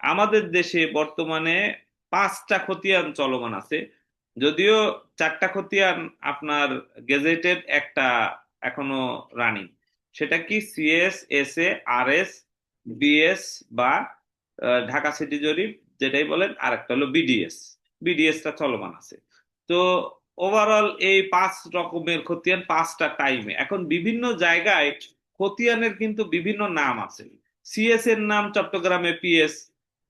আমাদের দেশে বর্তমানে পাঁচটা খতিয়ান চলমান আছে। যদিও চারটা খতিয়ান আপনার গেজেটেড, একটা এখনও রানিং। সেটা কি CS S A R S BS বা ঢাকা সিটি জরিপ যেটাই বলেন আর একটা হলো বিডিএস। বিডিএসটা চলমান আছে। তো ওভারঅল এই পাঁচ রকমের খতিয়ান পাঁচটা টাইমে এখন বিভিন্ন জায়গায় খতিয়ানের কিন্তু বিভিন্ন নাম আছে। সিএস এর নাম চট্টগ্রামে পিএস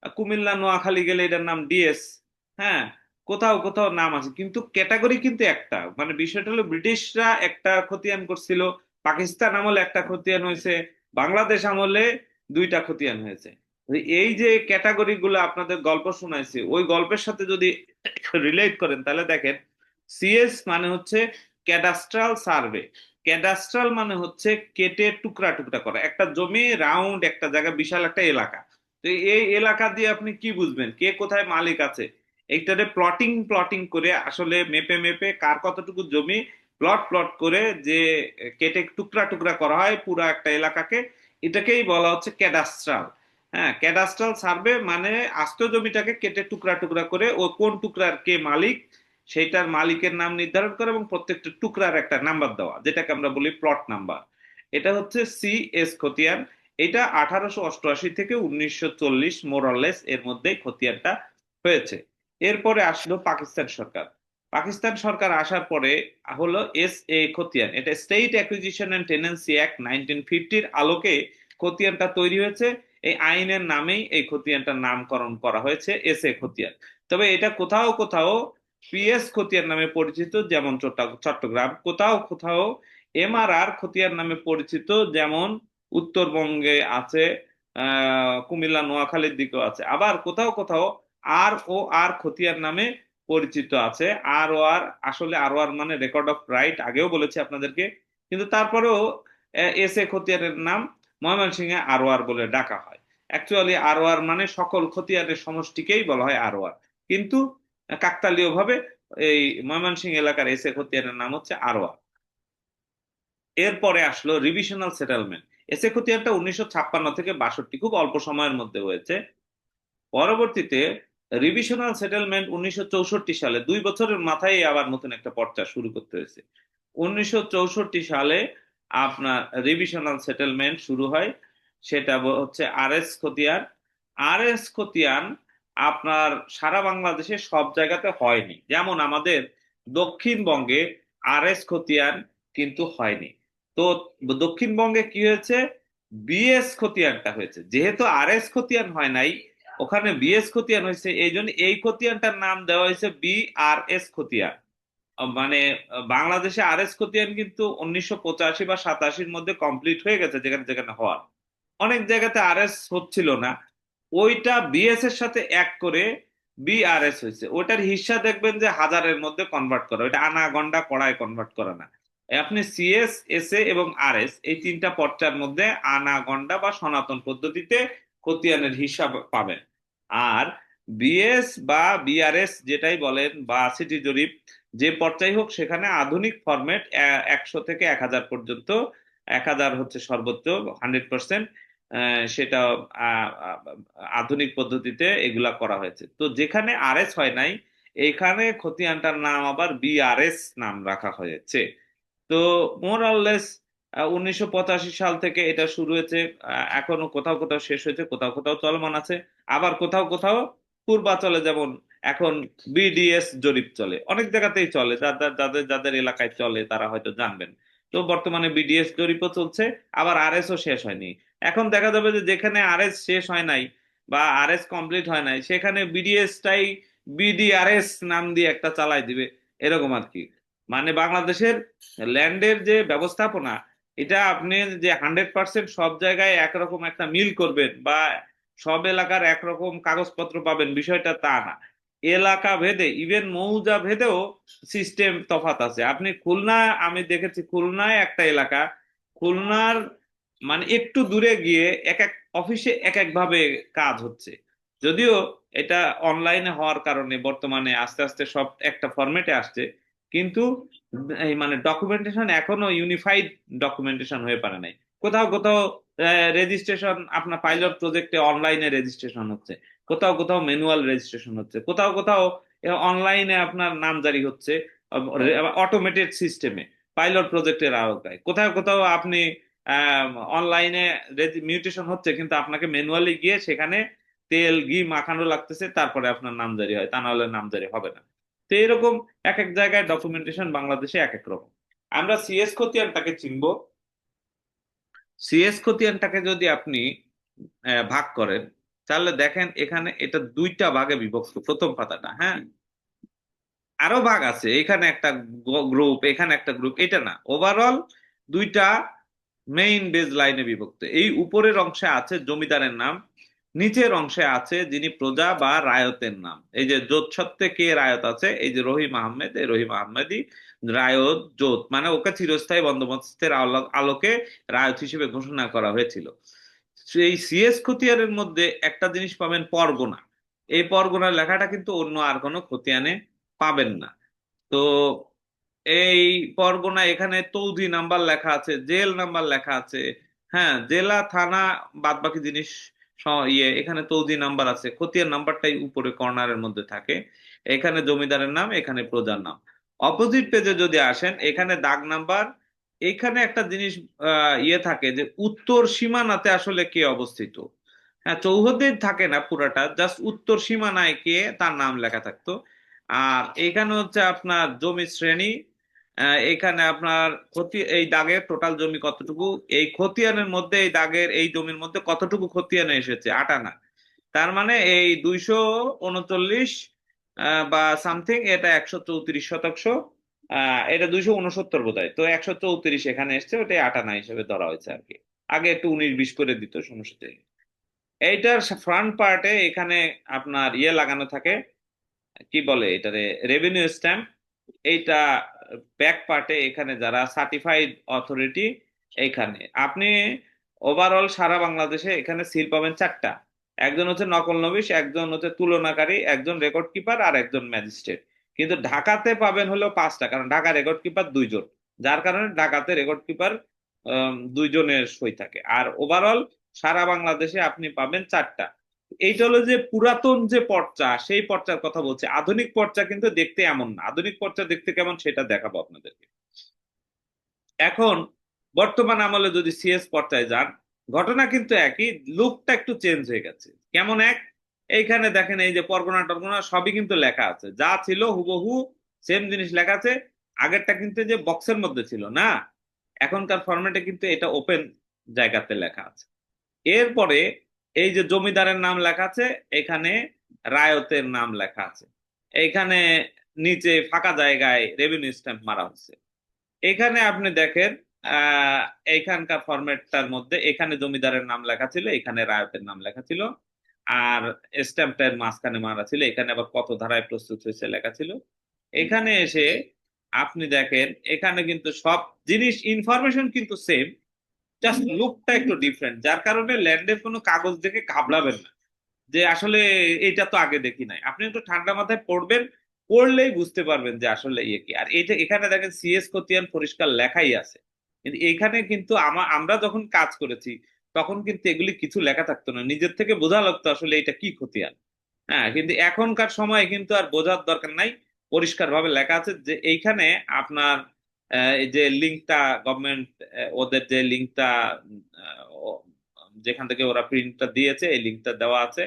কুমিল্লা, নোয়াখালী গেলে এটার নাম ডিএস। হ্যাঁ কোথাও কোথাও নাম আছে। কিন্তু ক্যাটাগরি কিন্তু একটা। মানে বিষয়টা হলো ব্রিটিশরা একটা খতিয়ান করছিল, পাকিস্তান আমলে একটা খতিয়ান হয়েছে, বাংলাদেশ আমলে দুইটা খতিয়ান হয়েছে। এই যে ক্যাটাগরি গুলো আপনাদের গল্প শোনাইছে, ওই গল্পের সাথে যদি রিলেট করেন, তাহলে দেখেন সিএস মানে হচ্ছে ক্যাডাস্ট্রাল সার্ভে ক্যাডাস্ট্রাল মানে হচ্ছে কেটে টুকরা টুকরা করা। একটা জমি রাউন্ড একটা জায়গা, বিশাল একটা এলাকা। তো এই এলাকা দিয়ে আপনি কি বুঝবেন? কে কোথায় মালিক আছে? এইটারে প্লটিং প্লটিং করে আসলে মেপে মেপে কার কতটুকু জমি প্লট প্লট করে যে কেটে টুকরা টুকরা করা হয় পুরো একটা এলাকাকে, এটাকেই বলা হচ্ছে ক্যাডাস্ট্রাল হ্যাঁ ক্যাডাস্ট্রাল সার্ভে মানে আস্ত জমিটাকে কেটে টুকরা টুকরা করে ও কোন টুকরার কে মালিক, সেইটার মালিকের নাম নির্ধারণ করে এবং প্রত্যেকটা টুকরার একটা নাম্বার দেওয়া, যেটাকে আমরা বলি প্লট নাম্বার এটা হচ্ছে সি এস খতিয়ান। এটা আঠারোশো অষ্টআশি থেকে উনিশশো চল্লিশ মোরালেস এর মধ্যে খতিয়ানটা হয়েছে। এরপরে আসলো পাকিস্তান সরকার। পাকিস্তান সরকার আসার পরে হলো এস এ খতিয়ান। এটা State Acquisition and Tenancy Act nineteen ফিফটির আলোকে খতিয়ানটা তৈরি হয়েছে। এই আইনের নামেই এই খতিয়ানটার নামকরণ করা হয়েছে এস এ খতিয়ান। তবে এটা কোথাও কোথাও পিএস খতিয়ান নামে পরিচিত, যেমন চট্ট- চট্টগ্রাম। কোথাও কোথাও এমআরআর খতিয়ান নামে পরিচিত, যেমন উত্তরবঙ্গে আছে কুমিল্লা, নোয়াখালীর দিকেও আছে। আবার কোথাও কোথাও আর ও আর খতিয়ার নামে পরিচিত আছে। আর ও আর আসলে আর আর মানে রেকর্ড অফ রাইট আগেও বলেছি আপনাদেরকে। কিন্তু তারপরেও এস এ খতিয়ানের নাম ময়মনসিংহে আর আর বলে ডাকা হয়। অ্যাকচুয়ালি আর আর মানে সকল খতিয়ারের সমষ্টিকেই বলা হয় আর আর। কিন্তু কাকতালীয় ভাবে এই ময়মনসিংহ এলাকার এস এ খতিয়ানের নাম হচ্ছে আর আর। এরপরে আসলো রিভিশনাল সেটেলমেন্ট এসে খতিয়ানটা উনিশশো থেকে বাষট্টি, খুব অল্প সময়ের মধ্যে হয়েছে। পরবর্তীতে রিভিশনাল সেটেলমেন্ট উনিশশো চৌষট্টি সালে, দুই বছরের মাথায় আবার নতুন একটা পর্চা শুরু করতে হয়েছে। উনিশশো চৌষট্টি সালে আপনার রিভিশনাল সেটেলমেন্ট শুরু হয়, সেটা হচ্ছে আর এস খতিয়ান। আর এস খতিয়ান আপনার সারা বাংলাদেশে সব জায়গাতে হয়নি। যেমন আমাদের দক্ষিণবঙ্গে আর এস খতিয়ান কিন্তু হয়নি। তো দক্ষিণবঙ্গে কি হয়েছে? বিএস খতিয়ানটা হয়েছে। যেহেতু আর এস খতিয়ান হয় নাই, ওখানে বিএস খতিয়ান হয়েছে এই জন্য এই খতিয়ানটার নাম দেওয়া হয়েছে বি আর এস খতিয়ান। মানে বাংলাদেশে আর এস খতিয়ান কিন্তু উনিশশো পঁচাশি বা সাতাশির মধ্যে কমপ্লিট হয়ে গেছে, যেখানে যেখানে হওয়ার। অনেক জায়গাতে আর এস হচ্ছিল না। ওইটা বিএস এর সাথে এক করে বিআরএস হয়েছে। ওটার হিসা দেখবেন যে হাজারের মধ্যে কনভার্ট করা। ওইটা আনা গন্ডা কড়ায় কনভার্ট করা না। আপনি সিএস এসএ এবং আরএস এই তিনটা পর্চার মধ্যে আনা গন্ডা বা সনাতন পদ্ধতিতে খতিয়ানের হিসাব পাবেন। আর বিএস বা বিআরএস যেটাই বলেন বা সিটি জরিপ, যে পর্যায় হোক, সেখানে আধুনিক ফরম্যাট একশো থেকে এক হাজার পর্যন্ত, এক হাজার হচ্ছে সর্বোচ্চ, হান্ড্রেড পার্সেন্ট সেটা আধুনিক পদ্ধতিতে এগুলা করা হয়েছে। তো যেখানে আরএস হয় নাই, এখানে খতিয়ানটার নাম আবার বিআরএস নাম রাখা হয়েছে। তো মোর অরলেস উনিশশো সাল থেকে এটা শুরু হয়েছে এখনও কোথাও কোথাও শেষ হয়েছে, কোথাও কোথাও চলমান আছে, আবার কোথাও কোথাও পূর্বাচলে যেমন এখন বিডিএস জরিপ চলে, অনেক জায়গাতেই চলে যাদের যাদের যাদের এলাকায় চলে তারা হয়তো জানবেন। তো বর্তমানে বিডিএস জরিপও চলছে, আবার আরএস ও শেষ হয়নি। এখন দেখা যাবে যে যেখানে আরএস শেষ হয় নাই বা আরএস কমপ্লিট হয় নাই, সেখানে বিডিএস টাই বিডিআরএস নাম দিয়ে একটা চালাই দিবে, এরকম আর কি। মানে বাংলাদেশের ল্যান্ডের যে ব্যবস্থাপনা, এটা আপনি যে হান্ড্রেড পার্সেন্ট সব জায়গায় একরকম একটা মিল করবেন বা সব এলাকার একরকম কাগজপত্র পাবেন, বিষয়টা তা না। এলাকা ভেদে ইভেন মৌজা ভেদেও সিস্টেম তফাত আছে। আপনি খুলনা, আমি দেখেছি খুলনায় একটা এলাকা, খুলনার মানে একটু দূরে গিয়ে এক এক অফিসে এক এক ভাবে কাজ হচ্ছে। যদিও এটা অনলাইনে হওয়ার কারণে বর্তমানে আস্তে আস্তে সব একটা ফরম্যাটে আসছে। কিন্তু মানে ডকুমেন্টেশন এখনও ইউনিফাইড ডকুমেন্টেশন হয়ে পারে নাই। কোথাও কোথাও রেজিস্ট্রেশন আপনার পাইলট প্রজেক্টে অনলাইনে রেজিস্ট্রেশন হচ্ছে। কোথাও কোথাও ম্যানুয়াল রেজিস্ট্রেশন হচ্ছে। কোথাও কোথাও অনলাইনে আপনার নামজারি হচ্ছে অটোমেটেড সিস্টেমে পাইলট প্রজেক্টের আওতায়। কোথাও কোথাও আপনি অনলাইনে মিউটেশন হচ্ছে, কিন্তু আপনাকে ম্যানুয়ালি গিয়ে সেখানে তেল, ঘি, মাখানো লাগতেছে, তারপরে আপনার নামজারি হয়। তা নাহলে নামজারি হবে না। তো এরকম এক এক জায়গায় ডকুমেন্টেশন বাংলাদেশে এক এক রকম। আমরা সিএস খতিয়ানটাকে চিনব। সিএস খতিয়ানটাকে যদি আপনি ভাগ করেন, তাহলে দেখেন এখানে এটা দুইটা ভাগে বিভক্ত, প্রথম পাতাটা হ্যাঁ? আরও ভাগ আছে, এখানে একটা গ্রুপ এখানে একটা গ্রুপ এটা না। ওভারঅল দুইটা মেইন বেজ লাইনে বিভক্ত। এই উপরের অংশে আছে জমিদারের নাম নিচের অংশে আছে যিনি প্রজা বা রায়তের নাম। এই যে জোত সত্ত্বে কে রায়ত আছে? এই যে রহিম আহমেদ, এই রহিম আহমেদই রায়ত, জোত। মানে ওকে চিরস্থায়ী বন্দোবস্তের আলোকে রায়ত হিসেবে ঘোষণা করা হয়েছিল। এই সিএস খতিয়ানের মধ্যে একটা জিনিস পাবেন, পরগনা। এই পরগনার লেখাটা কিন্তু অন্য আর কোনো খতিয়ানে পাবেন না। তো এই পরগনা এখানে তৌদি নাম্বার লেখা আছে, জেল নাম্বার লেখা আছে। হ্যাঁ জেলা, থানা বাদ বাকি জিনিস ইয়ে এখানে তৌদি নাম্বার আছে। খতিয়ান নাম্বারটাই উপরে কর্নারের মধ্যে থাকে। এখানে জমিদারের নাম, এখানে প্রজার নাম। অপোজিট পেজে যদি আসেন, এখানে দাগ নাম্বার, এখানে একটা জিনিস ইয়ে থাকে যে উত্তর সীমানাতে আসলে কে অবস্থিত? হ্যাঁ চৌহদ্দির থাকে না পুরাটা জাস্ট উত্তর সীমানায় কে তার নাম লেখা থাকতো। আর এখানে হচ্ছে আপনার জমি শ্রেণি এখানে আপনার ক্ষতি, এই দাগের টোটাল জমি কতটুকু? এই খতিয়ানের মধ্যে, এই দাগের এই জমির মধ্যে কতটুকু খতিয়ানে এসেছে? আটানা তার মানে এই দুইশো উনচল্লিশ বা সামথিং এটা একশো চৌত্রিশ শতাংশ। এটা দুইশো উনসত্তর বোধ হয় তো একশো চৌত্রিশ এখানে এসছে ওটাই আটানা হিসেবে ধরা হয়েছে আর কি। আগে একটু উনিশ বিশ করে দিত, সমস্যা এইটার ফ্রন্ট পার্টে এখানে আপনার ইয়ে লাগানো থাকে। কি বলে এটারে? রেভিনিউ স্ট্যাম্প এইটা ব্যাক পার্টে এখানে যারা সার্টিফাইড অথরিটি এখানে আপনি ওভারঅল সারা বাংলাদেশে এখানে সিল পাবেন চারটা। একজন হচ্ছে নকল নবিশ একজন হচ্ছে তুলনাকারী, একজন রেকর্ড কিপার আর একজন ম্যাজিস্ট্রেট কিন্তু ঢাকাতে পাবেন হলো পাঁচটা, কারণ ঢাকা রেকর্ড কিপার দুইজন। যার কারণে ঢাকাতে রেকর্ড কিপার দুইজনের সই থাকে। আর ওভারঅল সারা বাংলাদেশে আপনি পাবেন চারটা। এইটা হলো যে পুরাতন যে পর্চা, সেই পর্চার কথা বলছে। আধুনিক পর্চা কিন্তু দেখতে এমন না। আধুনিক পর্চা দেখতে কেমন সেটা দেখাবো আপনাদেরকে। এখন বর্তমান আমলে যদি সিএস পর্চায় যান, ঘটনা কিন্তু একই লুকটা একটু চেঞ্জ হয়ে গেছে। কেমন এক? এইখানে দেখেন এই যে পরগনা টরগনা সবই কিন্তু লেখা আছে। যা ছিল হুবহু সেম জিনিস লেখা আছে। আগেরটা কিন্তু যে বক্সের মধ্যে ছিল, না? এখনকার ফরম্যাটে কিন্তু এটা ওপেন জায়গাতে লেখা আছে। এরপরে এই যে জমিদারের নাম লেখা আছে, এখানে রায়তের নাম লেখা আছে। এখানে নিচে ফাঁকা জায়গায় রেভিনিউ স্ট্যাম্প মারা হচ্ছে। এখানে আপনি দেখেন, আহ এইখানকার ফরম্যাটটার মধ্যে এখানে জমিদারের নাম লেখা ছিল, এখানে রায়তের নাম লেখা ছিল, আর স্ট্যাম্পটার মাঝখানে মারা ছিল, এখানে আবার কত ধারায় প্রস্তুত হয়েছে লেখা ছিল। এখানে এসে আপনি দেখেন, এখানে কিন্তু সব জিনিস ইনফরমেশন কিন্তু সেম জাস্ট লুকটা একটু ডিফারেন্ট যার কারণে ল্যান্ডের কোনো কাগজ দেখে ঘাবড়াবেন না। যে আসলে এটা তো আগে দেখি নাই। আপনি একটু ঠান্ডা মাথায় পড়বেন, পড়লেই বুঝতে পারবেন যে আসলে ইয়ে কি। আর এটা এখানে দেখেন সিএস খতিয়ান পরিষ্কার লেখাই আছে। কিন্তু এখানে কিন্তু আমা- আমরা যখন কাজ করেছি, তখন কিন্তু এগুলি কিছু লেখা থাকতো না। নিজের থেকে বোঝা লাগতো আসলে এটা কি খতিয়ান হ্যাঁ কিন্তু এখনকার সময় কিন্তু আর বোঝার দরকার নাই। পরিষ্কার ভাবে লেখা আছে যে এইখানে আপনার যে লিঙ্কটা গভর্নমেন্ট ওদের যে লিঙ্কটা যেখান থেকে ওরা প্রিন্টটা দিয়েছে, এই লিঙ্কটা দেওয়া আছে।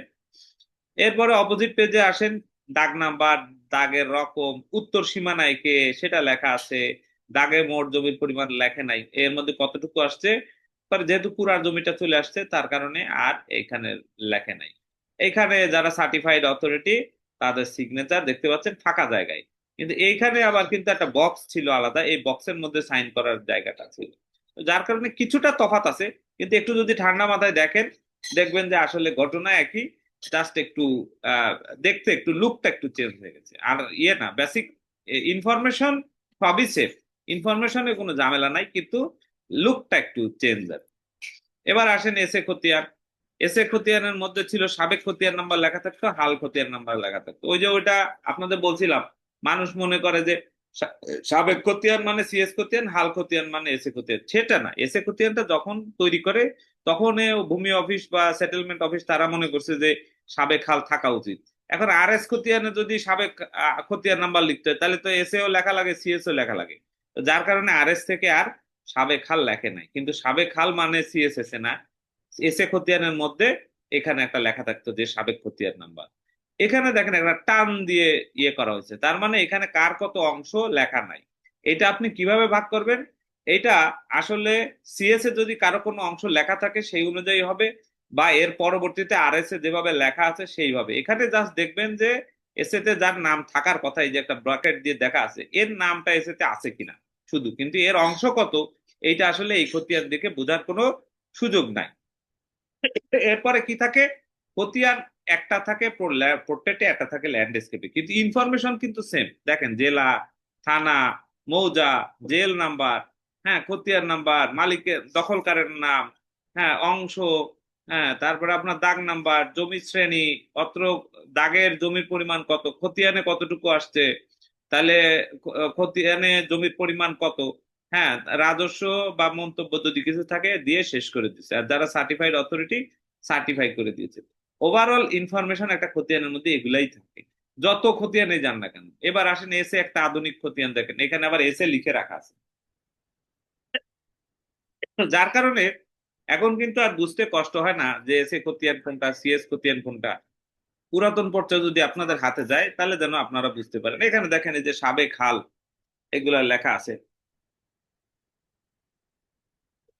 এরপরে অপোজিট পেজে আসেন, দাগ নাম্বার, দাগের রকম, উত্তর সীমানায় কে, সেটা লেখা আছে। দাগে মোট জমির পরিমাণ লেখে নাই। এর মধ্যে কতটুকু আসছে? যেহেতু পুরা জমিটা চলে আসছে, তার কারণে আর এখানে লেখে নাই। এখানে যারা সার্টিফাইড অথরিটি তাদের সিগনেচার দেখতে পাচ্ছেন ফাঁকা জায়গায়। কিন্তু এইখানে আবার কিন্তু একটা বক্স ছিল আলাদা, এই বক্সের মধ্যে সাইন করার জায়গাটা ছিল। যার কারণে কিছুটা তফাৎ আছে, কিন্তু একটু যদি ঠান্ডা মাথায় দেখেন, দেখবেন যে আসলে ঘটনা একই জাস্ট একটু দেখতে একটু লুকটা একটু চেঞ্জ হয়ে গেছে। আর ইয়ে না বেসিক ইনফরমেশন সবই সেফ ইনফরমেশনে কোনো ঝামেলা নাই, কিন্তু লুকটা একটু চেঞ্জ আর এবার আসেন এসে খতিয়ান। এসে খতিয়ানের মধ্যে ছিল সাবেক খতিয়ান নাম্বার লেখা থাকতো, হাল খতিয়ান নাম্বার লেখা থাকতো। ওই যে ওইটা আপনাদের বলছিলাম মানুষ মনে করে যে সাবেক খতিয়ান মানে সিএস খতিয়ান, হাল খতিয়ান মানে এসে খতিয়ান। সেটা না। এসে খতিয়ানটা যখন তৈরি করে, তখন ভূমি অফিস বা সেটেলমেন্ট অফিস তারা মনে করছে যে সাবেক খাল থাকা উচিত। এখন আর এস খতিয়ানে যদি সাবেক খতিয়ান নাম্বার লিখতে হয়, তাহলে তো এস এও লেখা লাগে সিএস ও লেখা লাগে। যার কারণে আর এস থেকে আর সাবেক হাল লেখে নাই। কিন্তু সাবেক হাল মানে সিএসএস এ না। এসে খতিয়ানের মধ্যে এখানে একটা লেখা থাকতো যে সাবেক খতিয়ান নাম্বার এখানে দেখেন একটা টান দিয়ে ইয়ে করা হয়েছে। তার মানে এখানে কার কত অংশ লেখা নাই। এটা আপনি কীভাবে ভাগ করবেন? এটা আসলে সিএস এ যদি কারও কোনো অংশ লেখা থাকে সেই অনুযায়ী হবে বা এর পরবর্তীতে আর এস এ যেভাবে লেখা আছে সেইভাবে। এখানে জাস্ট দেখবেন যে এসে তে যার নাম থাকার কথা, এই যে একটা ব্র্যাকেট দিয়ে দেখা আছে, এর নামটা এসে তে আছে কিনা শুধু। কিন্তু এর অংশ কত, এইটা আসলে এই খতিয়ান দেখে বোঝার কোনো সুযোগ নাই। এরপরে কি থাকে? খতিয়ান একটা থাকে পোর্ট্রেটে একটা থাকে ল্যান্ডস্কেপে কিন্তু ইনফরমেশন কিন্তু সেম দেখেন, জেলা, থানা, মৌজা জেল নাম্বার হ্যাঁ খতিয়ান নাম্বার মালিকের, দখলকারের নাম হ্যাঁ অংশ হ্যাঁ তারপরে আপনার দাগ নাম্বার জমি শ্রেণি, অত্র দাগের জমির পরিমাণ কত, খতিয়ানে কতটুকু আসছে, তাহলে খতিয়ানে জমির পরিমাণ কত হ্যাঁ রাজস্ব বা মন্তব্য যদি কিছু থাকে, দিয়ে শেষ করে দিচ্ছে আর যারা সার্টিফাইড অথরিটি সার্টিফাই করে দিয়েছে। ওভারঅল ইনফরমেশন একটা খতিয়ানের মধ্যে এগুলাই থাকে। যত খতিয়ানে যান না কেন। এবার আসেন এসে একটা আধুনিক খতিয়ান দেখেন। এখানে আবার এসে লিখে রাখা আছে। যার কারণে এখন কিন্তু আর বুঝতে কষ্ট হয় না যে এসে খতিয়ান কোনটা সিএস খতিয়ান কোনটা। পুরাতন পর্যায়ে যদি আপনাদের হাতে যায়, তাহলে যেন আপনারা বুঝতে পারেন। এখানে দেখেন এই যে সাবেক হাল এগুলা লেখা আছে।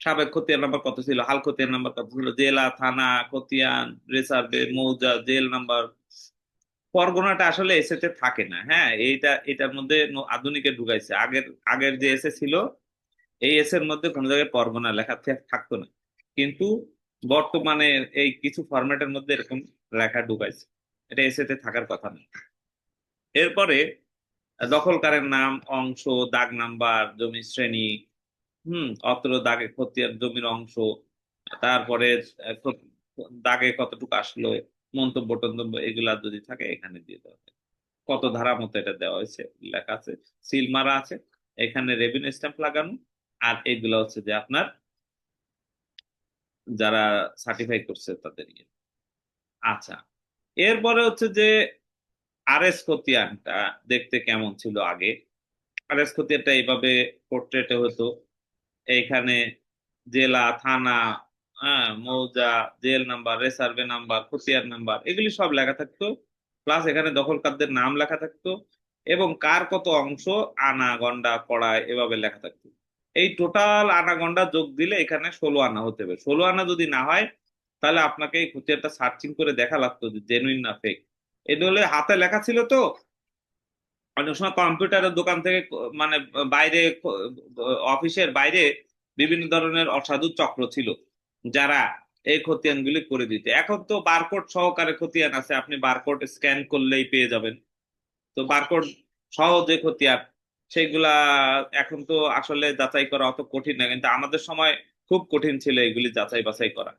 সাবেক খতিয়ান নাম্বার কত ছিল? হাল খতিয়ান নাম্বার কত ছিল? জেলা, থানা, খতিয়ান, রেসার্ভে, মৌজা, জেল নাম্বার। পরগনাটা আসলে এসেতে থাকে না হ্যাঁ? এইটা, এটার মধ্যে আধুনিকে ঢুকাইছে। আগের আগের যে এসে ছিল, এই এস এর মধ্যে কোনো জায়গায় পরগনা লেখা থাকতো না। কিন্তু বর্তমানে এই কিছু ফরম্যাটের মধ্যে এরকম লেখা ঢুকাইছে। এটা এসেতে থাকার কথা না। এরপরে দখলকারের নাম, অংশ, দাগ নাম্বার, জমি শ্রেণি হুম অত্র দাগে খতিয়ান জমির অংশ, তারপরে দাগে কতটুকু আসলো, মন্তব্য টন্তব্য এগুলা যদি থাকে এখানে দিয়ে দেওয়া হয়। কত ধারা মতো এটা দেওয়া হয়েছে, লেখা আছে, সিল মারা আছে, এখানে রেভিনিউ স্ট্যাম্প লাগানো, আর এগুলা হচ্ছে যে আপনার যারা সার্টিফাই করছে তাদের ইয়ে। আচ্ছা এরপরে হচ্ছে যে আরএস খতিয়ানটা দেখতে কেমন ছিল আগে? আরএস খতিয়ানটা এইভাবে পোর্ট্রেটে হতো এইখানে জেলা, থানা হ্যাঁ মৌজা, জেল নাম্বার, রেসার্ভে নাম্বার খতিয়ান নাম্বার, এগুলি সব লেখা থাকতো। প্লাস এখানে দখলকারদের নাম লেখা থাকতো এবং কার কত অংশ আনা, গন্ডা কড়ায় এভাবে লেখা থাকতো। এই টোটাল আনা, গন্ডা যোগ দিলে এখানে ষোলো আনা হতে হবে। ষোলো আনা যদি না হয়, তাহলে আপনাকে এই খতিয়ানটা সার্চিং করে দেখা লাগতো যে জেনুইন না ফেক এটা হলে হাতে লেখা ছিল তো অনেক সময় কম্পিউটারের দোকান থেকে মানে বাইরে, অফিসের বাইরে বিভিন্ন ধরনের অসাধু চক্র ছিল, যারা এই খতিয়ানগুলি করে দিতে। এখন তো বারকোড সহকারে খতিয়ান আছে, আপনি বারকোড স্ক্যান করলেই পেয়ে যাবেন। তো বারকোড সহ যে খতিয়ান, সেগুলা এখন তো আসলে যাচাই করা অত কঠিন না, কিন্তু আমাদের সময় খুব কঠিন ছিল এগুলি যাচাই বাছাই করা।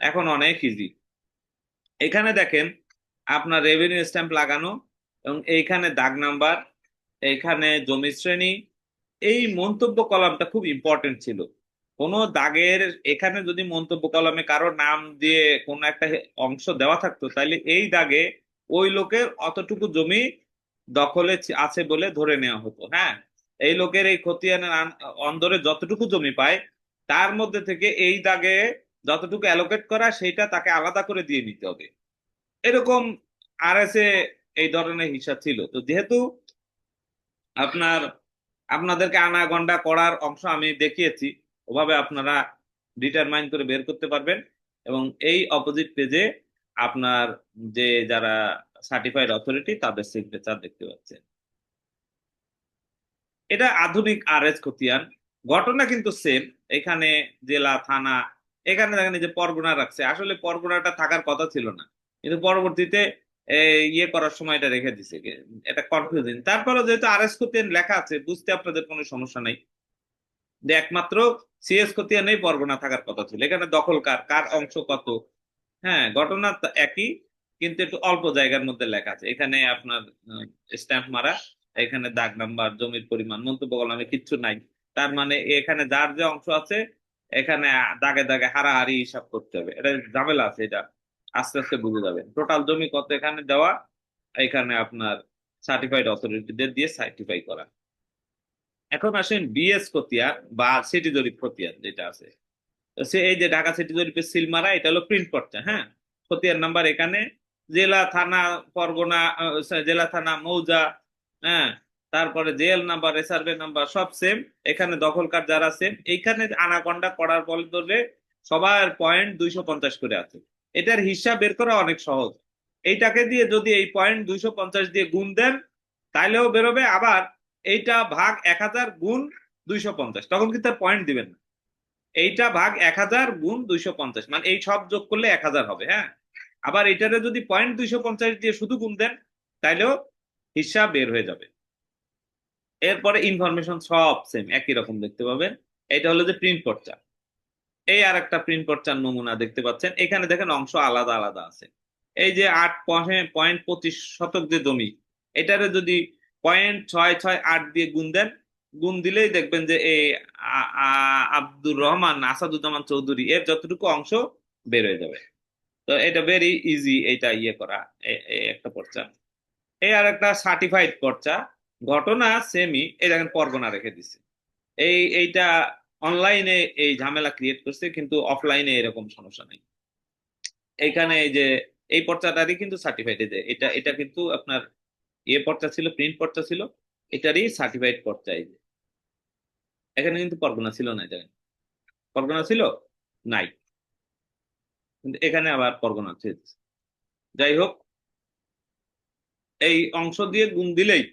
এখন অনেক ইজি এখানে দেখেন, আপনার রেভিনিউ স্ট্যাম্প লাগানো এবং এইখানে দাগ নাম্বার, এইখানে জমি শ্রেণি, এই মন্তব্য কলামটা খুব ইম্পর্টেন্ট ছিল। কোনো দাগের, এখানে যদি মন্তব্য কলামে কারও নাম দিয়ে কোনো একটা অংশ দেওয়া থাকতো তাহলে এই দাগে ওই লোকের অতটুকু জমি দখলে আছে বলে ধরে নেওয়া হতো হ্যাঁ? এই লোকের এই খতিয়ানের অন্দরে যতটুকু জমি পায়, তার মধ্যে থেকে এই দাগে যতটুকু অ্যালোকেট করা সেটা তাকে আলাদা করে দিয়ে নিতে হবে। এরকম আর এই ধরনের হিসাব ছিল। তো যেহেতু আপনার, আপনাদেরকে আনা গন্ডা করার অংশ আমি দেখিয়েছি, ওভাবে আপনারা ডিটারমাইন করে বের করতে পারবেন এবং এই অপোজিট পেজে আপনার যে যারা সার্টিফাইড অথরিটি তাদের সিগনেচার দেখতে পাচ্ছেন। এটা আধুনিক আর এস খতিয়ান। ঘটনা কিন্তু সেম এখানে জেলা, থানা, এখানে দেখেন যে পরগনা রাখছে। আসলে পরগনাটা থাকার কথা ছিল না। কিন্তু পরবর্তীতে ইয়ে করার সময় এটা রেখে দিছে এটা কনফিউজিং তারপরে যেহেতু আর এস খতিয়ান লেখা আছে, বুঝতে আপনাদের কোনো সমস্যা নাই। যে একমাত্র সিএস খতিয়ান নেই পরগনা থাকার কথা ছিল। এখানে দখল কার কার অংশ কত? হ্যাঁ ঘটনা একই, কিন্তু একটু অল্প জায়গার মধ্যে লেখা আছে। এখানে আপনার স্ট্যাম্প মারা, এখানে দাগ নাম্বার জমির পরিমাণ, মন্তব্য কলামে কিচ্ছু নাই। তার মানে এখানে যার যে অংশ আছে, এখানে দাগে দাগে হারাহারি হিসাব করতে হবে। এটা ঝামেলা আছে এটা। আস্তে আস্তে বুঝে যাবেন। টোটাল জমি কত এখানে দেওয়া? এখানে আপনার সার্টিফাইড অথরিটিদের দিয়ে সার্টিফাই করা। এখন আসেন বিএস খতিয়ান বা সিটি জরিপ খতিয়ান যেটা আছে। সে এই যে ঢাকা সিটি জরিপের সিল মারা, এটা হলো প্রিন্ট করছে হ্যাঁ? খতিয়ান নাম্বার এখানে, জেলা, থানা, পরগনা জেলা, থানা, মৌজা হ্যাঁ? তারপরে জেল নাম্বার রেসার্ভে নাম্বার সব সেম এখানে দখলকার যারা সেম এইখানে আনাকন্ডা করার ফলে ধরে সবার পয়েন্ট দুইশো পঞ্চাশ করে আছে। এটার হিসাব বের করা অনেক সহজ। এইটাকে দিয়ে যদি এই পয়েন্ট দুইশো পঞ্চাশ দিয়ে গুণ দেন, তাইলেও বেরোবে আবার এইটা ভাগ এক হাজার গুণ দুইশো পঞ্চাশ। তখন কিন্তু পয়েন্ট দিবেন না। এইটা ভাগ এক হাজার গুণ দুইশো পঞ্চাশ। মানে এই সব যোগ করলে এক হাজার হবে হ্যাঁ? আবার এটারে যদি পয়েন্ট দুইশো পঞ্চাশ দিয়ে শুধু গুণ দেন, তাইলেও হিসাব বের হয়ে যাবে। এরপরে ইনফরমেশন সব সেম একই রকম দেখতে পাবেন। এটা হলো যে প্রিন্ট পর্চা। এই আর একটা প্রিন্ট পর্চার নমুনা দেখতে পাচ্ছেন। এখানে দেখেন অংশ আলাদা আলাদা আছে। এই যে আট পয়েন্ট পঁচিশ শতক যে জমি, এটারে যদি পয়েন্ট ছয় ছয় আট দিয়ে গুণ দেন, গুণ দিলেই দেখবেন যে এই আব্দুর রহমান আসাদুজ্জামান চৌধুরী এর যতটুকু অংশ বের হয়ে যাবে। তো এটা ভেরি ইজি এটা ইয়ে করা একটা পর্চা। এই আর একটা সার্টিফাইড পর্চা। ঘটনা সেমি এই দেখেন পরগনা রেখে দিছে। এই, এইটা অনলাইনে এই ঝামেলা ক্রিয়েট করছে, কিন্তু অফলাইনে এরকম সমস্যা নেই। এইখানে এই যে, এই পর্চাটারই কিন্তু সার্টিফাইড যে এটা এটা কিন্তু আপনার এ পর্চা ছিল প্রিন্ট পর্চা ছিল, এটারই সার্টিফাইড পর্চা এই যে। এখানে কিন্তু পরগনা ছিল না দেখেন পরগনা ছিল? নাই। কিন্তু এখানে আবার পরগনা ছিল যাই হোক, এই অংশ দিয়ে গুণ দিলেই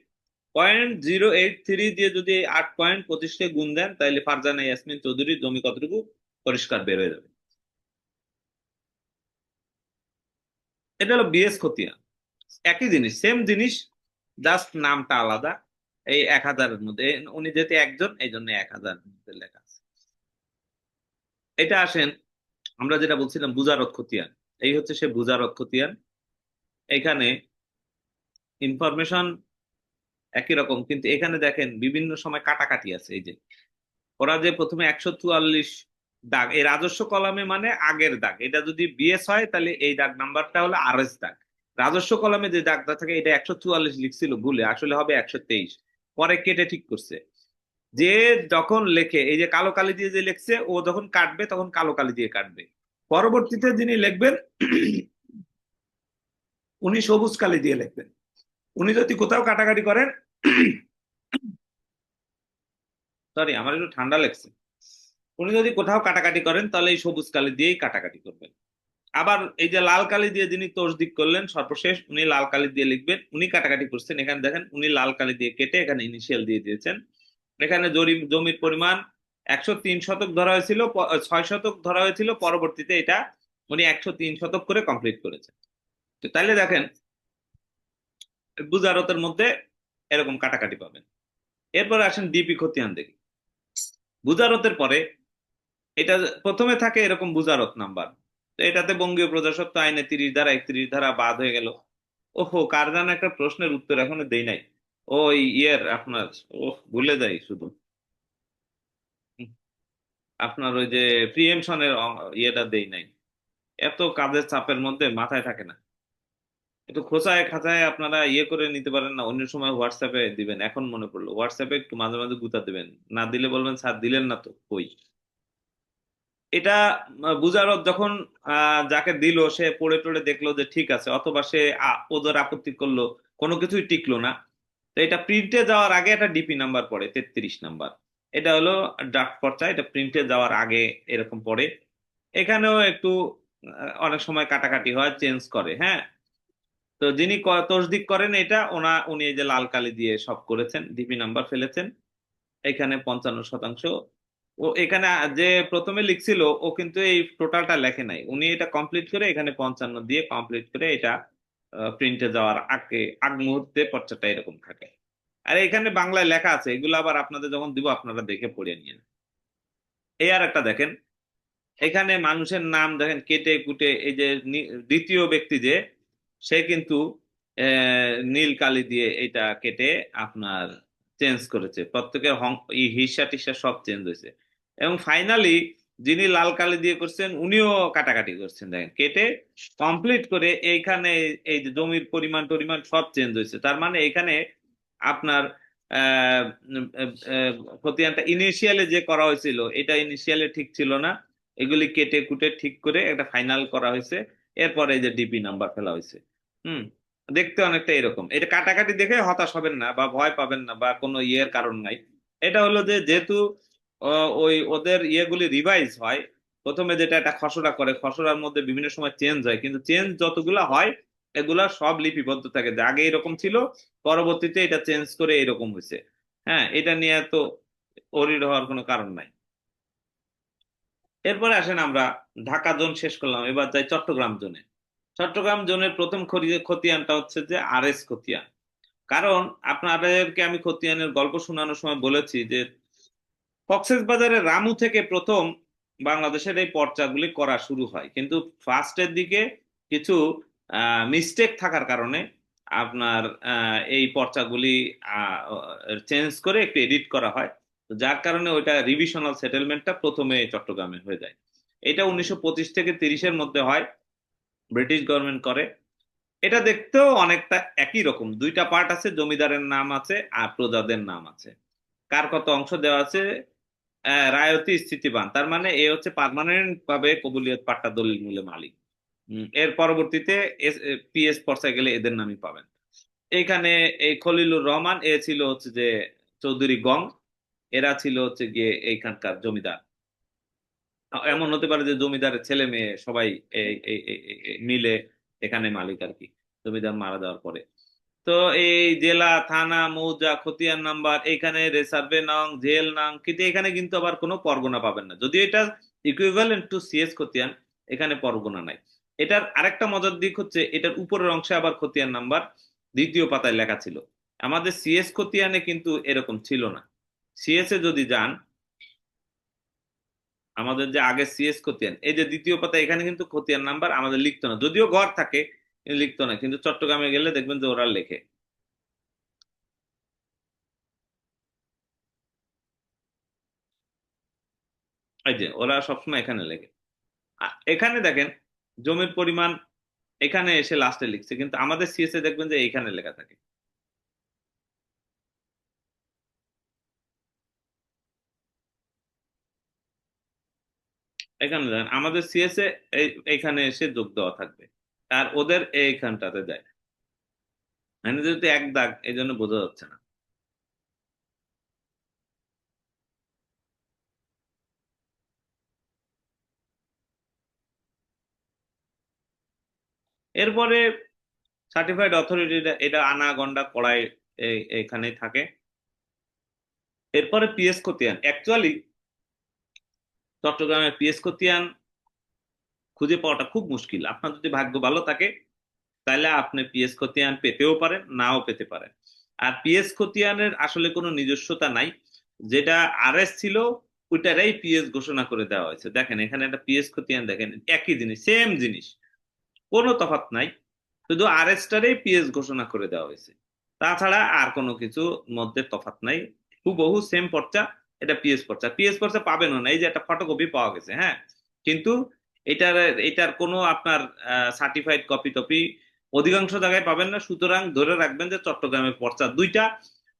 পয়েন্ট জিরো এইট থ্রি দিয়ে যদি আট পয়েন্ট পঁচিশকে গুণ দেন তাহলে ফারজানা ইয়াসমিন চৌধুরীর জমি কতটুকু? পরিষ্কার বের হয়ে যাবে। এটা হলো বিএস খতিয়ান। একই জিনিস, সেম জিনিস, জাস্ট নামটা আলাদা। এই এক হাজারের মধ্যে উনি যেহেতু একজন, এই জন্য এক হাজার মধ্যে লেখা আছে। এটা আসেন, আমরা যেটা বলছিলাম বুজারত খতিয়ান। এই হচ্ছে সে বুজারত খতিয়ান। এখানে ইনফরমেশন একই রকম। কিন্তু এখানে দেখেন বিভিন্ন সময় কাটাকাটি আছে। এই যে, ওরা যে প্রথমে একশো চুয়াল্লিশ দাগ, এই রাজস্ব কলামে মানে আগের দাগ। এটা যদি বিএস হয়, তাহলে এই দাগ নাম্বারটা হলো আর এস দাগ। রাজস্ব কলামে যে দাগটা থাকে, এটা একশো চুয়াল্লিশ লিখছিল, ভুলে। আসলে হবে একশো তেইশ। পরে কেটে ঠিক করছে। যে যখন লেখে, এই যে কালো কালি দিয়ে যে লিখছে, ও যখন কাটবে, তখন কালো কালি দিয়ে কাটবে। পরবর্তীতে যিনি লিখবেন, উনি সবুজ কালি দিয়ে লিখবেন। উনি যদি কোথাও কাটাকাটি করেন সরি আমার একটু ঠান্ডা লাগছে। উনি যদি কোথাও কাটাকাটি করেন, তাহলে এই সবুজ কালি দিয়েই কাটাকাটি করবেন। আবার এই যে লাল কালি দিয়ে যিনি তসদিক করলেন, সর্বশেষ উনি লাল কালি দিয়ে লিখবেন, উনি কাটাকাটি করছেন। এখানে দেখেন, উনি লাল কালি দিয়ে কেটে এখানে ইনিশিয়াল দিয়ে দিয়েছেন। এখানে জমির পরিমাণ একশো তিন শতক ধরা হয়েছিল ছয় শতক ধরা হয়েছিল, পরবর্তীতে এটা উনি একশো তিন শতক করে কমপ্লিট করেছেন। তো তাহলে দেখেন বুজারতের মধ্যে এরকম কাটাকাটি পাবেন। এরপরে আসেন ডিপি খতিয়ান দেখি। বুজারতের পরে এটা প্রথমে থাকে এরকম বুজারত নাম্বার। এটাতে বঙ্গীয় প্রজাস্বত্ব আইনে তিরিশ ধারা একত্রিশ ধারা বাদ হয়ে গেল। ওহো, কার জানা একটা প্রশ্নের উত্তর এখনও দেই নাই। ওই ইয়ের আপনার ও ভুলে যাই শুধু। আপনার ওই যে প্রিএমশনের ইয়েটা দেই নাই। এত কাজের চাপের মধ্যে মাথায় থাকে না। একটু খোঁচায় খাঁচায় আপনারা ইয়ে করে নিতে পারেন না, অন্য সময় হোয়াটসঅ্যাপে দিবেন। এখন মনে পড়ল হোয়াটসঅ্যাপে একটু মাঝে মাঝে গুতা দিবেন। না দিলে বলবেন, স্যার, দিলেন না তো, কই? এটা বুজারত যখন যাকে দিল, সে পড়ে টড়ে দেখল যে ঠিক আছে, অথবা সে ওদের আপত্তি করল, কোনো কিছুই টিকলো না। তো এটা প্রিন্টে যাওয়ার আগে একটা ডিপি নাম্বার পড়ে, তেত্রিশ নাম্বার এটা হলো ডাক পর্চা, এটা প্রিন্টে যাওয়ার আগে এরকম পড়ে। এখানেও একটু অনেক সময় কাটাকাটি হয় চেঞ্জ করে হ্যাঁ? তো যিনি তসদিক করেন এটা, ওনা, উনি এই যে লাল কালি দিয়ে সব করেছেন, ডিপি নাম্বার ফেলেছেন। এখানে পঞ্চান্ন শতাংশ। ও এখানে যে প্রথমে লিখছিল, ও কিন্তু এই টোটালটা লেখে নাই। উনি এটা কমপ্লিট করে এখানে পঞ্চান্ন দিয়ে কমপ্লিট করে এটা প্রিন্টে যাওয়ার আগে, আগ মুহূর্তে পর্চাটা এরকম থাকে। আর এখানে বাংলায় লেখা আছে, এগুলো আবার আপনাদের যখন দিব, আপনারা দেখে পড়ে নিন। এই আর একটা দেখেন। এখানে মানুষের নাম দেখেন, কেটে কুটে, এই যে দ্বিতীয় ব্যক্তি যে সে কিন্তু নীল কালি দিয়ে এটা কেটে আপনার চেঞ্জ করেছে। প্রত্যেকের হিসা টিসা সব চেঞ্জ হয়েছে। এবং ফাইনালি যিনি লাল কালি দিয়ে করছেন, উনিও কাটাকাটি করছেন। দেখেন, কেটে কমপ্লিট করে এইখানে এই যে জমির পরিমাণ টরিমাণ সব চেঞ্জ হয়েছে। তার মানে এখানে আপনার খতিয়ানটা ইনিশিয়ালে যে করা হয়েছিল, এটা ইনিশিয়ালে ঠিক ছিল না। এগুলি কেটে কুটে ঠিক করে একটা ফাইনাল করা হয়েছে। এরপরে যে ডিপি নাম্বার ফেলা হয়েছে। হুম? দেখতে অনেকটা এরকম। এটা কাটাকাটি দেখে হতাশ হবেন না বা ভয় পাবেন না বা কোনো ইয়ের কারণ নাই। এটা হলো যে যেহেতু ওই ওদের ইয়েগুলি রিভাইজ হয়, প্রথমে যেটা একটা খসড়া করে, খসড়ার মধ্যে বিভিন্ন সময় চেঞ্জ হয়। কিন্তু চেঞ্জ যতগুলা হয়, এগুলা সব লিপিবদ্ধ থাকে। যে আগে এরকম ছিল, পরবর্তীতে এটা চেঞ্জ করে এরকম হয়েছে। হ্যাঁ এটা নিয়ে তো অরিড হওয়ার কোনো কারণ নাই। এরপরে আসেন আমরা ঢাকা জোন শেষ করলাম, এবার যাই চট্টগ্রাম জোনে। চট্টগ্রাম জোনের প্রথম খতিয়ানটা হচ্ছে যে আর এস খতিয়ান। কারণ আপনাদেরকে আমি খতিয়ানের গল্প শোনানোর সময় বলেছি যে কক্সেস বাজারের রামু থেকে প্রথম বাংলাদেশের এই পর্চাগুলি করা শুরু হয়। কিন্তু ফার্স্টের দিকে কিছু মিস্টেক থাকার কারণে আপনার এই পর্চাগুলি চেঞ্জ করে একটু এডিট করা হয়। যার কারণে ওইটা রিভিশনাল সেটেলমেন্টটা প্রথমে চট্টগ্রামে হয়ে যায়। এটা উনিশশো পঁচিশ থেকে তিরিশের মধ্যে হয় ব্রিটিশ গভর্নমেন্ট করে। এটা দেখতেও অনেকটা একই রকম। দুইটা পার্ট আছে, জমিদারের নাম আছে আর প্রজাদের নাম আছে। কার কত অংশ দেওয়া আছে? রায়তি স্থিতিবান। তার মানে এ হচ্ছে পার্মানেন্ট ভাবে কবুলিয়ত পাট্টা দলিল মূলে মালিক। এর পরবর্তীতে পিএস পর্সায় গেলে এদের নামই পাবেন। এখানে এই খলিলুর রহমান, এ ছিল হচ্ছে যে চৌধুরী গং। এরা ছিল হচ্ছে গিয়ে এইখানকার জমিদার। এমন হতে পারে যে জমিদারের ছেলে মেয়ে সবাই মিলে এখানে মালিক আর কি, জমিদার মারা যাওয়ার পরে। তো এই জেলা, থানা, মৌজা, খতিয়ান নাম্বার এখানে রেসার্ভে নং, জেল নং, কিন্তু এখানে কিন্তু আবার কোনো পরগনা পাবেন না। যদি এটা ইকুইভ্যালেন্ট টু সিএস খতিয়ান, এখানে পরগনা নাই। এটার আরেকটা মজার দিক হচ্ছে, এটার উপরের অংশে আবার খতিয়ান নাম্বার দ্বিতীয় পাতায় লেখা ছিল। আমাদের সিএস খতিয়ানে কিন্তু এরকম ছিল না। সিএস এ যদি যান, আমাদের যে আগে সিএস খতিয়ান, এই যে দ্বিতীয় পাতা এখানে কিন্তু খতিয়ান নাম্বার আমাদের লিখতো না। যদিও ঘর থাকে লিখতো না, কিন্তু চট্টগ্রামে গেলে দেখবেন যে ওরা লেখে। এই যে ওরা সবসময় এখানে লেখে। এখানে দেখেন, জমির পরিমাণ এখানে এসে লাস্টে লিখছে, কিন্তু আমাদের সিএস এ দেখবেন যে এইখানে লেখা থাকে। এখানে দেখেন, আমাদের সিএস এ এই- এইখানে এসে যোগ দেওয়া থাকবে। আর ওদের এইখানটাতে দেয় মানে যেহেতু এক দাগ এই জন্য বোঝা যাচ্ছে না। এরপরে সার্টিফাইড অথরিটি এটা আনা গন্ডা কড়াই এই এখানেই থাকে। এরপরে পিএস খতিয়ান অ্যাকচুয়ালি চট্টগ্রামে পিএস খতিয়ান খুঁজে পাওয়াটা খুব মুশকিল। আপনার যদি ভাগ্য ভালো থাকে, তাহলে আপনি পিএস খতিয়ান পেতেও পারেন, নাও পেতে পারেন। আর পিএস খতিয়ানের আসলে কোনো নিজস্বতা নাই। যেটা আরএস ছিল, ওইটারাই পিএস ঘোষণা করে দেওয়া হয়েছে। দেখেন, এখানে একটা পিএস খতিয়ান দেখেন, একই জিনিস সেম জিনিস। কোনো তফাৎ নাই। শুধু আরএসটারেই পিএস ঘোষণা করে দেওয়া হয়েছে। তাছাড়া আর কোনো কিছু মধ্যে তফাৎ নাই। হুবহু সেম পর্চা। এটা পিএস পর্চা পিএস পর্চা পাবেন না, এই যে একটা ফটোকপি পাওয়া গেছে হ্যাঁ? কিন্তু এটার এটার কোনো আপনার সার্টিফাইড কপি টপি অধিকাংশ জায়গায় পাবেন না। সুতরাং ধরে রাখবেন যে চট্টগ্রামের পর্চা দুইটা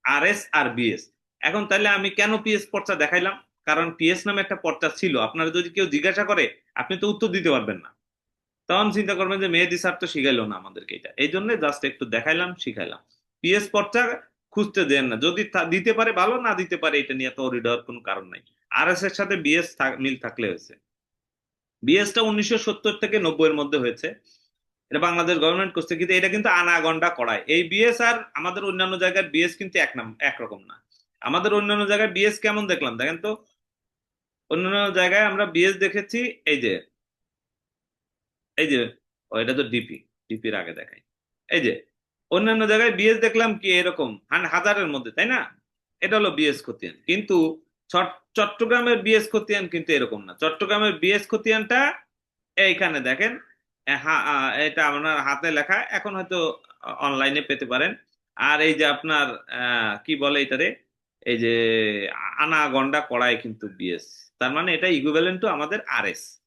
আর এস আর বিএস এখন তাহলে আমি কেন পিএস পর্চা দেখাইলাম? কারণ পিএস নামে একটা পর্চা ছিল। আপনারা যদি কেউ জিজ্ঞাসা করে, আপনি তো উত্তর দিতে পারবেন না। তখন চিন্তা করবেন যে মেহেদি স্যার তো শিখাইলো না আমাদেরকে এটা। এই জন্য জাস্ট একটু দেখাইলাম, শিখাইলাম। পিএস পর্চা খুঁজতে দেন না। যদি দিতে পারে, ভালো, না দিতে পারে, এটা নিয়ে তো হওয়ার কোনো কারণ নাই। আর এস এর সাথে বিএস মিল থাকলে হয়েছে। বিএসটা উনিশশো সত্তর থেকে নব্বই এর মধ্যে হয়েছে। এটা বাংলাদেশ গভর্নমেন্ট করছে, কিন্তু এটা কিন্তু আনাগন্ডা করায়। এই বিএস আর আমাদের অন্যান্য জায়গার বিএস কিন্তু এক নাম, একরকম না। আমাদের অন্যান্য জায়গায় বিএস কেমন দেখলাম? দেখেন তো, অন্যান্য জায়গায় আমরা বিএস দেখেছি, এই যে এই যে, ও এটা তো ডিপি ডিপির আগে দেখাই এই যে অন্যান্য জায়গায় বিএস দেখলাম কি এরকম হাজারের মধ্যে, তাই না? এটা হলো বিএস খতিয়ান। কিন্তু চট- চট্টগ্রামের বিএস খতিয়ান কিন্তু এরকম না। চট্টগ্রামের বিএস খতিয়ানটা এইখানে দেখেন এটা আপনার হাতে লেখা, এখন হয়তো অনলাইনে পেতে পারেন। আর এই যে আপনার কি বলে এটারে এই যে আনা গন্ডা কড়াই কিন্তু বিএস তার মানে এটা ইকুইভ্যালেন্ট টু আমাদের আরএস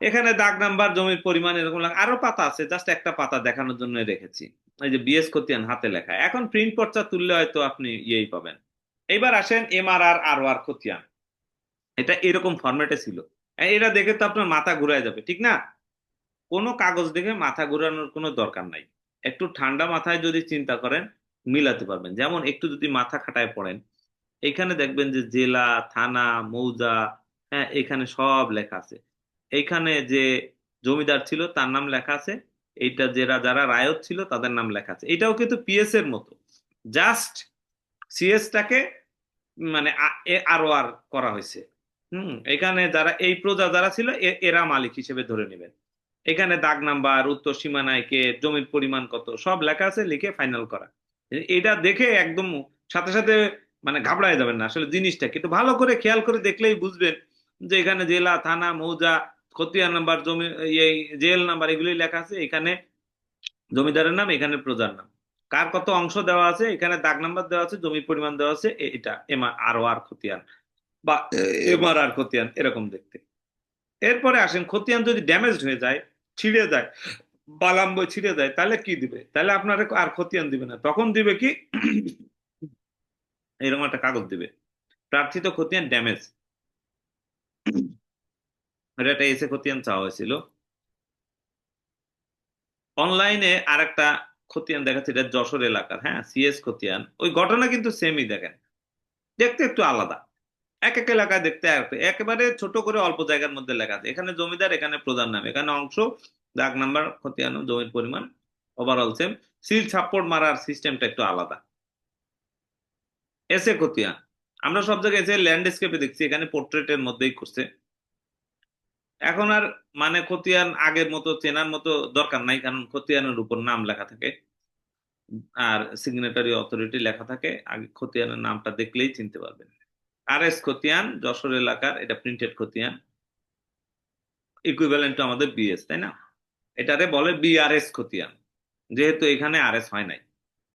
এখানে দাগ নাম্বার, জমির পরিমাণ এরকম লেখা আরও পাতা আছে জাস্ট একটা পাতা দেখানোর জন্য রেখেছি। এই যে বিএস খতিয়ান হাতে লেখা। এখন প্রিন্ট পর্চা তুললে হয়তো আপনি ইয়েই পাবেন। এইবার আসেন এমআরআর আর আর খতিয়ান এটা এরকম ফরম্যাটে ছিল। এটা দেখে তো আপনার মাথা ঘুরায় যাবে, ঠিক না? কোনো কাগজ দেখে মাথা ঘুরানোর কোনো দরকার নাই। একটু ঠান্ডা মাথায় যদি চিন্তা করেন, মিলাতে পারবেন। যেমন একটু যদি মাথা খাটায় পড়েন, এখানে দেখবেন যে জেলা, থানা, মৌজা হ্যাঁ এখানে সব লেখা আছে। এইখানে যে জমিদার ছিল, তার নাম লেখা আছে। এইটা যারা যারা রায়ত ছিল, তাদের নাম লেখা আছে। এটাও কিন্তু পিএস এর মতো। জাস্ট সিএসটাকে মানে আরও আর করা হয়েছে। হুম, এখানে যারা, এই প্রজা যারা ছিল এরা মালিক হিসেবে ধরে নেবেন। এখানে দাগ নাম্বার, উত্তর সীমানায় কে জমির পরিমাণ কত, সব লেখা আছে, লিখে ফাইনাল করা। এটা দেখে একদম সাথে সাথে মানে ঘাবড়ায় যাবেন না। আসলে জিনিসটা কিন্তু ভালো করে খেয়াল করে দেখলেই বুঝবেন যে এখানে জেলা, থানা, মৌজা খতিয়ান নাম্বার, জমি, এই জেল নাম্বার এগুলি লেখা আছে। এখানে জমিদারের নাম, এখানে প্রজার নাম। কার কত অংশ দেওয়া আছে? এখানে দাগ নাম্বার দেওয়া আছে, জমির পরিমাণ দেওয়া আছে এটা এমআর আর ও আর খতিয়ান বা এমআর আর খতিয়ান, এরকম দেখতে। এরপরে আসেন, খতিয়ান যদি ড্যামেজড হয়ে যায়, ছিঁড়ে যায়, বালাম বই ছিঁড়ে যায়, তাহলে কি দিবে? তাহলে আপনার আর খতিয়ান দিবে না। তখন দিবে কি? এরকম একটা কাগজ দিবে। প্রার্থিত খতিয়ান ড্যামেজ এটা একটা এসে খতিয়ান চাওয়া হয়েছিল। অনলাইনে আরেকটা খতিয়ান দেখাচ্ছে, এটা যশোর এলাকার হ্যাঁ সিএস খতিয়ান। ওই ঘটনা কিন্তু সেমই দেখেন। দেখতে একটু আলাদা। এক এক এলাকায় দেখতে একেবারে ছোট করে অল্প জায়গার মধ্যে লেখা আছে। এখানে জমিদার, এখানে প্রধান নাম। এখানে অংশ, দাগ নাম্বার, খতিয়ান, জমির পরিমাণ ওভারঅল সেম সিল, ছাপ্পড় মারার সিস্টেমটা একটু আলাদা। এসে খতিয়ান। আমরা সব জায়গায় এসে ল্যান্ডস্কেপে দেখছি, এখানে পোর্ট্রেটের মধ্যেই করছে এখন আর মানে খতিয়ান আগের মতো চেনার মতো দরকার নাই, কারণ খতিয়ানের উপর নাম লেখা থাকে। আর সিগনেটারি অথরিটি লেখা থাকে, আগে খতিয়ানের নামটা দেখলেই চিনতে পারবেন। আর এস খতিয়ান, যশোর এলাকার, এটা প্রিন্টেড খতিয়ান। ইকুইভ্যালেন্ট টু আমাদের বিএস তাই না? এটাতে বলে বিআরএস খতিয়ান। যেহেতু এখানে আরএস হয় নাই।